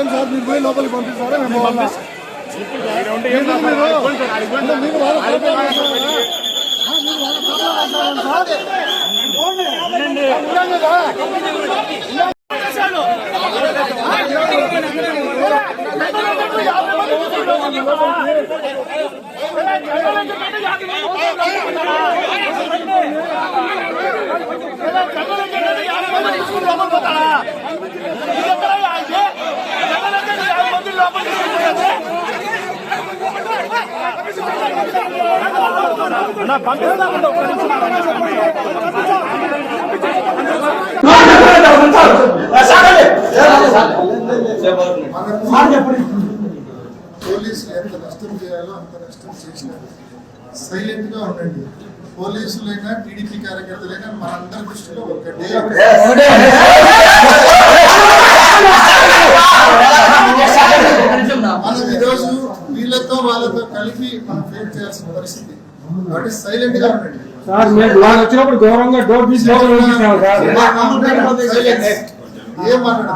ఏం సార్ మీరు పోయి లోపలికి పంపిస్తారా మేము పోవాలా? ఎందుకు మీరు? అంటే మీరు వాళ్ళ ప్రాబ్లం అంటారా? ఆ, మీరు వాళ్ళ ప్రాబ్లం అంటారా సార్? ఉన్నాం కదా? పోలీసులు ఎంత నష్టం చేయాలో అంత నష్టం చేసినారు సైలెంట్గా ఉండండి పోలీసులైనా టీడీపీ కార్యకర్తలైనా మనందరి దృష్టిలో ఒకటే మనం ఈరోజు వీళ్ళతో వాళ్ళతో కలిపి మనం ఫేస్ చేయాల్సిన పరిస్థితి కాబట్టి సైలెంట్గా ఉండండి సార్ మీరు వాళ్ళు వచ్చినప్పుడు గౌరవంగా డోర్ తీసి లోపలికి పంపిస్తాం సార్. Silence. ఏం మాట్లాడదు.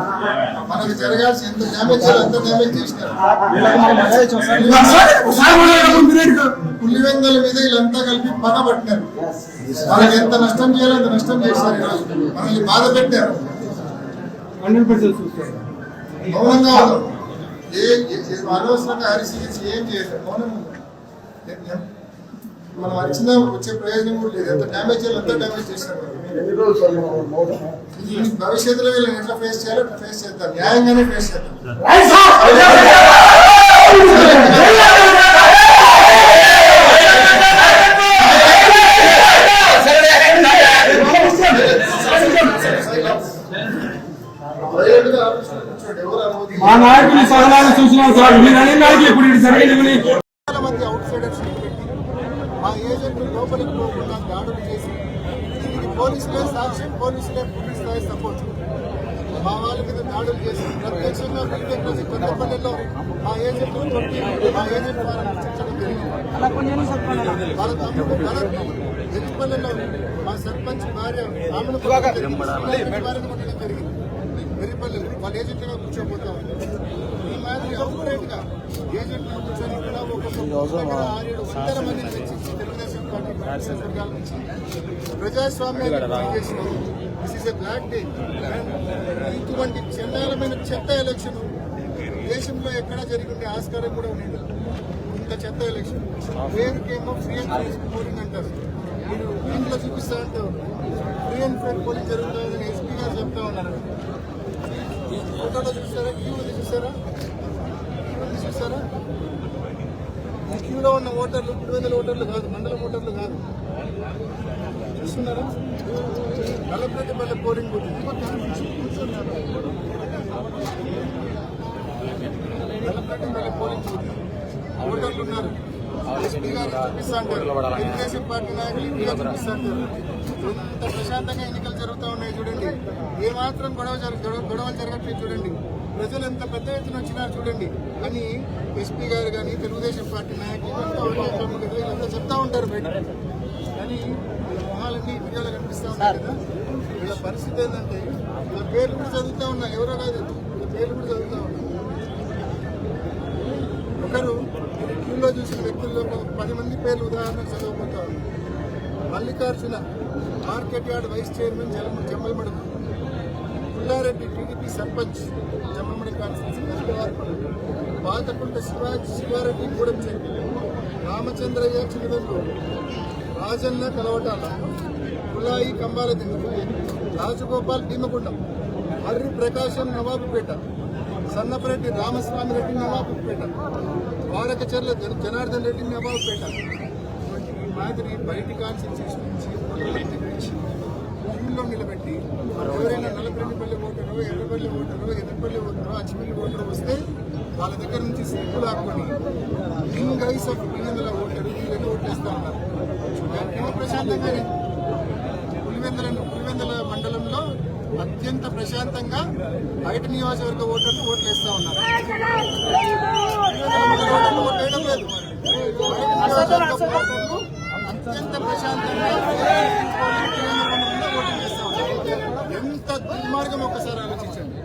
మనకు జరగాల్సిన ఎంత డ్యామేజ్ అంత డ్యామేజ్ చేసినారు పులివెందుల మీద వీళ్ళంతా కలిపి పగ పట్టినారు. వాళ్ళకి ఎంత నష్టం చేయాలో అంత నష్టం చేశారు మనల్ని బాధ పెట్టారు. మౌనంగా ఉన్నాం. ఏ అనవసరంగా గిరిసి ఏం చేయలేదు మనం వచ్చిన వచ్చే ప్రయోజనం కూడా లేదు. ఎంత డ్యామేజ్ చేయాలో అంత డ్యామేజ్ చేశారు భవిష్యత్తులో వీళ్ళని ఎట్లా ఫేస్ చేయాలో అట్లా ఫేస్ చేద్దాం న్యాయంగానే ఫేస్ చేద్దాం మా నాయకులు సహనాన్ని చూసినాం సార్ మీరు అనే నాయకులు ఇప్పుడు ఇది జరిగింది చాలా మంది అవుట్ సైడర్స్ పెట్టి మా ఏజెంట్లు లోపలికి పోకుండా దాడులు చేసి దీనికి పోలీసులే సాక్ష్యం పోలీసులే పూర్తి స్థాయి సపోర్ట్. మా వాళ్ళ మీద దాడులు చేసి ప్రత్యక్షంగా మీడియా రోజు కొత్తపల్లిలో మా కొట్టి మా ఏజెంట్ వారిని రక్షించడం జరిగింది. వాళ్ళ తమ్ముడు మా సర్పంచ్ భార్య ఆమెను జరిగింది. వెరిపల్లిలో వాళ్ళ ఏజెంట్గా కూర్చోబోతా ఉన్నారు ఈ మాదిరి అవుట్రైట్గా ఏజెంట్లు కూర్చొని ఇక్కడ ఒక్కొక్క దగ్గర ఆరేడు వందల మందిని తెచ్చి తెలుగుదేశం పార్టీ కాంగ్రెస్ వర్గాల నుంచి ప్రజాస్వామ్యాన్ని చేసినారు this is a black day ఇటువంటి చండాలమైన చెత్త ఎలక్షన్. దేశంలో ఎక్కడ జరిగిండే ఆస్కారం కూడా ఉండేది. ఇంత చెత్త ఎలక్షన్. పేరుకేమో ఫ్రీ అండ్ ఫెయిర్ పోలింగ్ అంటారు మీరు ఇంట్లో చూపిస్తా అంటారు ఫ్రీ అండ్ ఫెయిర్ పోలింగ్ జరుగుతుందని ఎస్పీ గారు చెప్తా ఉన్నారు. ఫోటోలో చూసారా? క్యూ చూసారా? చేస్తారా? ఈ క్యూలో ఉన్న ఓటర్లు పులివెందుల ఓటర్లు కాదు మండలం ఓటర్లు కాదు. చూస్తున్నారా? Nallapetapalli polling booth. Nallapetapalli polling ఓటర్లు ఉన్నారు. ఎస్పీ గారు చూపిస్తా తెలుగుదేశం పార్టీ నాయకులు ఇంకా ఎంత ప్రశాంతంగా ఎన్నికలు జరుగుతూ ఉన్నాయి చూడండి. ఏ మాత్రం గొడవ గొడవ- గొడవలు జరగట్లేదు చూడండి. ప్రజలు ఎంత పెద్ద ఎత్తున వచ్చినారు చూడండి. అని ఎస్పీ గారు కానీ తెలుగుదేశం పార్టీ నాయకులు ఇదంతా చెప్తా ఉంటారు. బయట. కానీ వీళ్ళ మొహాలన్నీ వీడియోలో కనిపిస్తా ఉంటాయి కదా. వీళ్ళ పరిస్థితి ఏంటంటే వీళ్ళ పేర్లు కూడా చదువుతా ఉన్నా ఎవరో కాదు. వీళ్ళ పేర్లు కూడా చదువుతా ఉన్నా. ఒకరు క్యూలో చూసిన వ్యక్తుల్లో పది మంది పేర్లు ఉదాహరణ చదవబోతా ఉన్నారు. Mallikarjuna market yard vice chairman జలమ Jammalamadugu. Pullareddy TDP sarpanch Jammalamadugu constituency Pathakunta Shivaji Shivareddy Gudenchetti Ramachandraiah Chirudallu Rajanna కలవటాల కులాయి కంబాల దిండు రాజగోపాల్ భీమగుండం మర్రి ప్రకాశం నవాబుపేట సన్నపరెడ్డి రామస్వామి రెడ్డి నవాబుపేట వాడకచర్ల జన- జనార్దన్ రెడ్డి నవాబుపేట. ఈ మాదిరి బయటి కాన్స్టిట్యూషన్ నుంచి ఓటర్లను నిలబెట్టి ఎవరైనా నల్లపల్లి ఓటరో ఎర్రపల్లి ఓటరో ఎర్రపల్లి ఓటరో అచ్చిపల్లి ఓటరో వస్తే వాళ్ళ దగ్గర నుంచి సిగ్గు ఆకుని in guise of Pulivendula voter వీళ్ళని ఓటేస్తా ఉన్నారు. చూడడానికి ప్రశాంతంగానే. పులివెందుల పులివెందుల మండలంలో అత్యంత ప్రశాంతంగా బయట నియోజకవర్గ ఓటర్లు ఓట్లు వేస్తా ఉన్నారు ఓటర్లు లేదు. అత్యంత ప్రశాంతంగా ఓట్లు వేస్తా ఉన్నారు ఎంత దుర్మార్గం ఒకసారి ఆలోచించండి.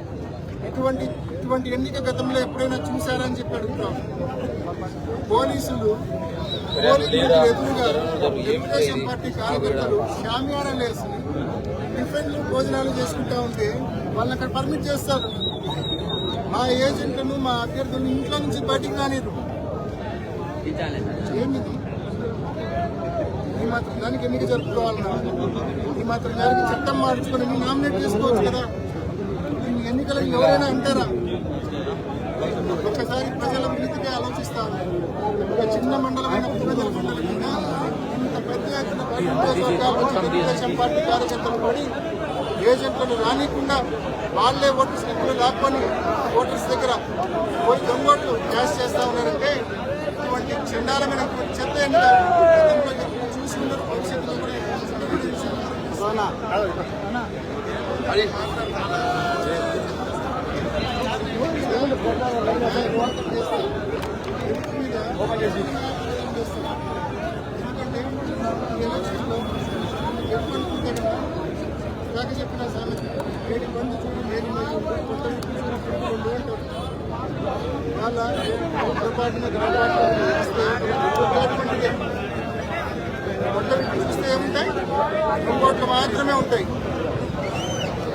ఇటువంటి ఇటువంటి ఎన్నిక గతంలో ఎప్పుడైనా చూశారని చెప్పి అడుగుతాం పోలీసులు పోలీసులు ఎదురుగా తెలుగుదేశం పార్టీ కార్యకర్తలు షామియానాలేసి టిఫిన్లు భోజనాలు చేసుకుంటా ఉంటే వాళ్ళని అక్కడ పర్మిట్ చేస్తారు. మా ఏజెంట్లను మా అభ్యర్థులను ఇంట్లో నుంచి బయటికి రానిరు. ఏమిది? ఈ మాత్రం దానికి ఎన్నిక జరుపుకోవాలన్నా? ఈ మాత్రం దానికి చట్టం మార్చుకొని నామినేట్ చేసుకోవచ్చు కదా. ఈ ఎవరైనా అంటారా? ఒక్కసారి ప్రజల ప్రీతిగా ఆలోచిస్తా ఒక చిన్న మండలమైన ప్రజల మండలం ఇంత పెద్ద ఎత్తున తెలుగుదేశం పార్టీ కార్యకర్తలు పడి ఏజెంట్లను రానికుండా వాళ్ళే ఓటర్స్ ఇప్పుడు లాక్కొని ఓటర్స్ దగ్గర పోయి దొంగోట్లు క్యాష్ చేస్తా ఉన్నారంటే ఇటువంటి చండాలమైన చెత్త చూసి ఉన్నారు భవిష్యత్తులో కూడా ఎప్పుడు చూడరు. చెప్పిన సామెత ఏడి పండు చూడు ఏడి వాళ్ళ పొరపాటున చూస్తే పొరపాటున కొత్త చూస్తే ఏముంటాయి ఇంకోట్లు మాత్రమే ఉంటాయి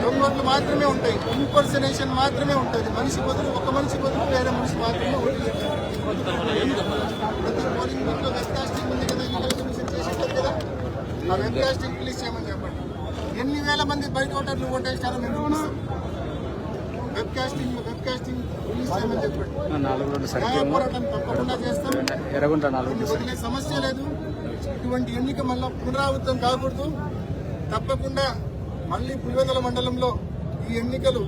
దొంగోట్లు మాత్రమే ఉంటాయి. ఇంపర్సనేషన్ మాత్రమే ఉంటుంది. మనిషి బదులు ఒక మనిషి బదులు వేరే మనిషి మాత్రమే ఉంటుంది ప్రతి పోలింగ్ బూత్లో వెబ్కాస్టింగ్ ఉంది కదా ఎన్నికల కమిషన్ చేసేటారు కదా ఆ వెబ్కాస్టింగ్ రిలీజ్ చేయమని చెప్పండి ఎన్ని వేల మంది బయట ఓటర్లు ఓటేస్తారో మేము వెబ్కాస్టింగ్ వెబ్కాస్టింగ్ రిలీజ్ చేయమని చెప్పండి పోరాటం తప్పకుండా చేస్తాం నాలుగు వదిలే సమస్య లేదు ఇటువంటి ఎన్నిక మళ్ళీ పునరావృతం కాకూడదు తప్పకుండా మళ్ళీ పులివెందుల మండలంలో ఈ ఎన్నికలు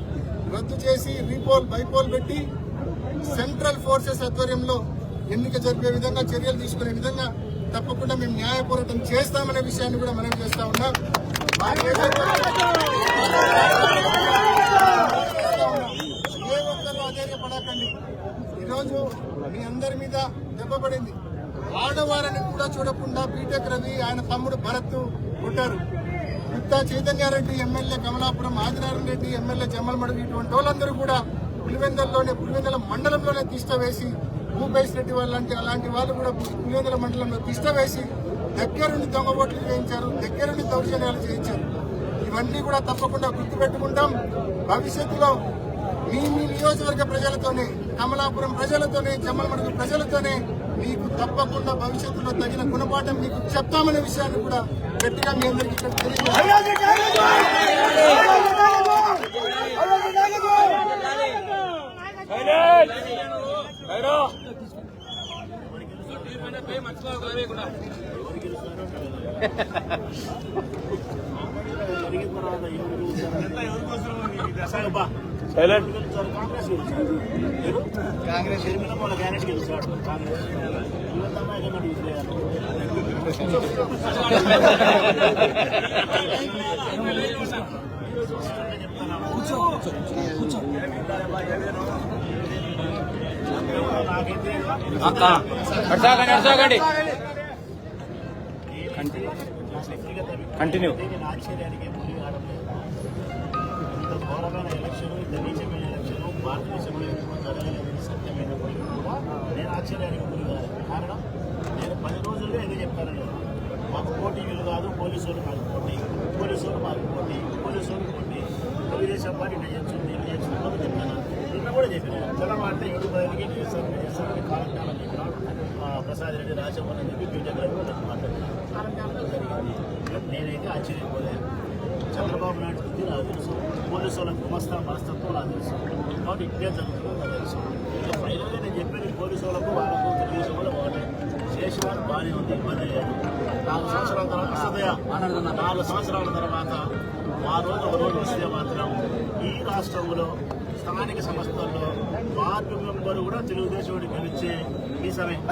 రద్దు చేసి రీపోల్ బైపోల్ పెట్టి సెంట్రల్ ఫోర్సెస్ ఆధ్వర్యంలో ఎన్నిక జరిపే విధంగా చర్యలు తీసుకునే విధంగా తప్పకుండా మేము న్యాయ పోరాటం చేస్తామనే విషయాన్ని కూడా మనం చేస్తా ఉన్నాం. ఏ ఒక్కరు అధైర్యపడకండి. ఈరోజు మీ అందరి మీద దెబ్బపడింది ఆడవారని కూడా చూడకుండా బీటెక్ రవి ఆయన తమ్ముడు భరత్ కొట్టారు. గుత్తా చైతన్యారెడ్డి ఎమ్మెల్యే కమలాపురం ఆదినారాయణ రెడ్డి ఎమ్మెల్యే జమ్మలమడుగు ఇటువంటి వాళ్ళందరూ కూడా పులివెందల్లోనే పులివెందల మండలంలోనే తిష్ట వేసి భూపేష్ రెడ్డి వాళ్ళంటి అలాంటి వాళ్ళు కూడా పులివెందల మండలంలో తిష్ట వేసి దగ్గరుండి దొంగ ఓట్లు చేయించారు దగ్గరుండి దౌర్జన్యాలు చేయించారు. ఇవన్నీ కూడా తప్పకుండా గుర్తుపెట్టుకుంటాం. భవిష్యత్తులో మీ మీ నియోజకవర్గ ప్రజలతోనే కమలాపురం ప్రజలతోనే జమ్మలమడుగు ప్రజలతోనే మీకు తప్పకుండా భవిష్యత్తులో తగిన గుణపాఠం మీకు చెప్తామనే విషయాన్ని కూడా గట్టిగా మీ అందరికీ ఇక్కడ గెలిచాడు. కాంగ్రెస్ నడుసాగండి కంటిన్యూ. ఇంత ఘోరమైన ఎలక్షన్ ఇంత నీచమైన ఎలక్షన్ భారతదేశంలో ఎందుకు జరగలేదని సత్యమైనప్పటికీ కూడా నేను ఆశ్చర్యానికి ముందు కారణం నేను పది రోజుల్లో ఏదో చెప్పాను మాకు పోటీ వీలు కాదు పోలీసు వాళ్ళు మాకు పోటీ. పోలీసు వాళ్ళు మాకు పోటీ పోలీసు వాళ్ళు పోటీ. తెలుగుదేశం పార్టీ ఇట్లా చేస్తుంది ఇట్లా చేస్తుంది చెప్పాను? నిన్న కూడా చెప్పాను. జనం అంటే ఏడు పదికి చేస్తాను చేస్తాను కాలం కాలం ఆ, ప్రసాద్ రెడ్డి రాజమోహన్ అని చెప్పి బీటెక్ రవి కూడా మాట్లాడారు కాలంకాలంలో జరిగింది నేనైతే ఆశ్చర్యపోలేదు చంద్రబాబు నాయుడు బుద్ధి నాకు తెలుసు పోలీసు వాళ్ళ గుమస్తా మనస్తత్వం నాకు తెలుసు కాబట్టి ఇట్లే జరుగుతుందో నాకు తెలుసు ఇక ఫైనల్గా నేను చెప్పేది పోలీసు వాళ్ళకు వాళ్ళకు తెలుగుదేశం వాళ్ళకు ఒకటే. చేసేవాడు బాగానే ఉంది ఇబ్బంది లేదు. నాలుగు సంవత్సరాల తర్వాత వస్తుందయా నాలుగు సంవత్సరాల తర్వాత ఆ రోజు ఒక రోజు వస్తే మాత్రం ఈ రాష్ట్రంలో స్థానిక సంస్థల్లో వార్డు మెంబర్ కూడా తెలుగుదేశం గెలిచే ఈ సమయం.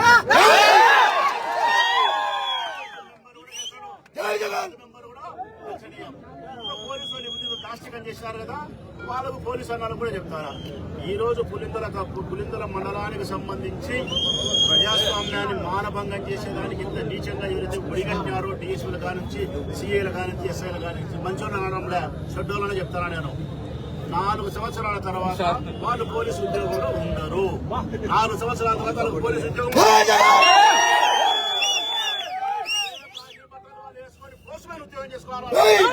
మెంబర్ కూడా లక్షణీయం. పోలీసు వాళ్ళు ముందుకు నాస్తికం చేసినారు కదా. వాళ్ళకు పోలీసు అన్నాలు కూడా చెప్తారా? ఈ రోజు పులిందల పులిందల మండలానికి సంబంధించి ప్రజాస్వామ్యాన్ని మానభంగం చేసేదానికి ఇంత నీచంగా ఎవరైతే ఒడిగట్టినారో డిఎస్పీల కానించి సిఐల కానించి ఎస్ఐల కానించి మంచోళ్ళు అనడంలే షెడ్యూల్లోనే చెప్తారా నేను? నాలుగు సంవత్సరాల తర్వాత వాళ్ళు పోలీసు ఉద్యోగంలో ఉండరు. నాలుగు సంవత్సరాల తర్వాత వాళ్ళకి పోలీసు ఉద్యోగం ఉద్యోగం చేసుకోవాలి